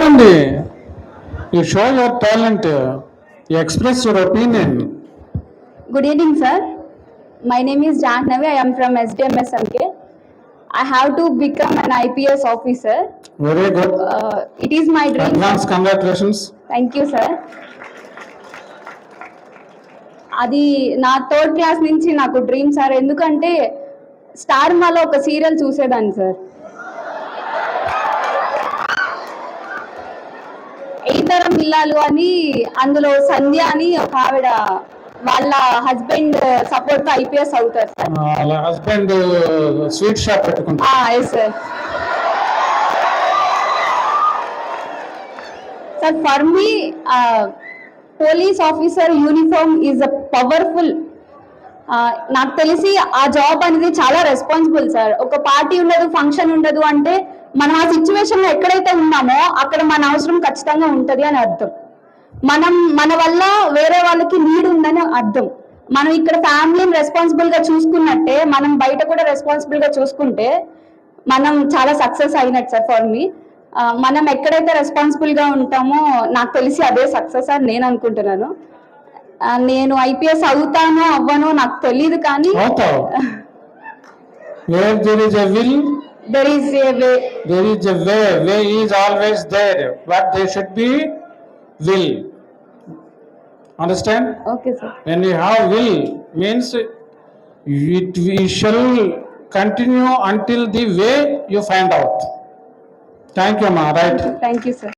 చూడండి you show your talent you express your opinion Good evening, sir. My name is Jahnavi. I am from SDMSMK. I have to become an IPS officer. Very good Uh, it is my dream. Advance congratulations thank you sir అది నా third class నుంచి నాకు dream sir ఎందుకంటే star మాలో ఒక serial చూసేదాన్ని sir ఇతరం పిల్లలు అని అందులో సంధ్య అని ఒక ఆవిడ వాళ్ళ హస్బెండ్ సపోర్ట్తో ఐపీఎస్ అవుతారు సార్. వాళ్ళ హస్బెండ్ స్వీట్ షాప్ పెట్టుకుంటా yes sir sir for me police officer uniform is a powerful నాకు తెలిసి ఆ జాబ్ అనేది చాలా రెస్పాన్సిబుల్ సార్ ఒక పార్టీ ఉండదు ఫంక్షన్ ఉండదు అంటే మనం ఆ సిచ్యువేషన్లో ఎక్కడైతే ఉన్నామో అక్కడ మన అవసరం ఖచ్చితంగా ఉంటది అని అర్థం. మనం మన వల్ల వేరే వాళ్ళకి నీడ్ ఉందని అర్థం. మనం ఇక్కడ ఫ్యామిలీని రెస్పాన్సిబుల్గా చూసుకున్నట్టే మనం బయట కూడా రెస్పాన్సిబుల్గా చూసుకుంటే మనం చాలా సక్సెస్ అయినట్టు సార్ ఫర్ మీ మనం ఎక్కడైతే రెస్పాన్సిబుల్గా ఉంటామో నాకు తెలిసి అదే సక్సెస్ అని నేను అనుకుంటున్నాను. నేను ఐపీఎస్ అవుతానో అవ్వనో నాకు తెలియదు కానీ There is a way. There is a way. Way is always there, but there should be will. Understand? Okay, sir. When we have will, means it we shall continue until the way you find out. Thank you, Ma. Right. Thank you, sir.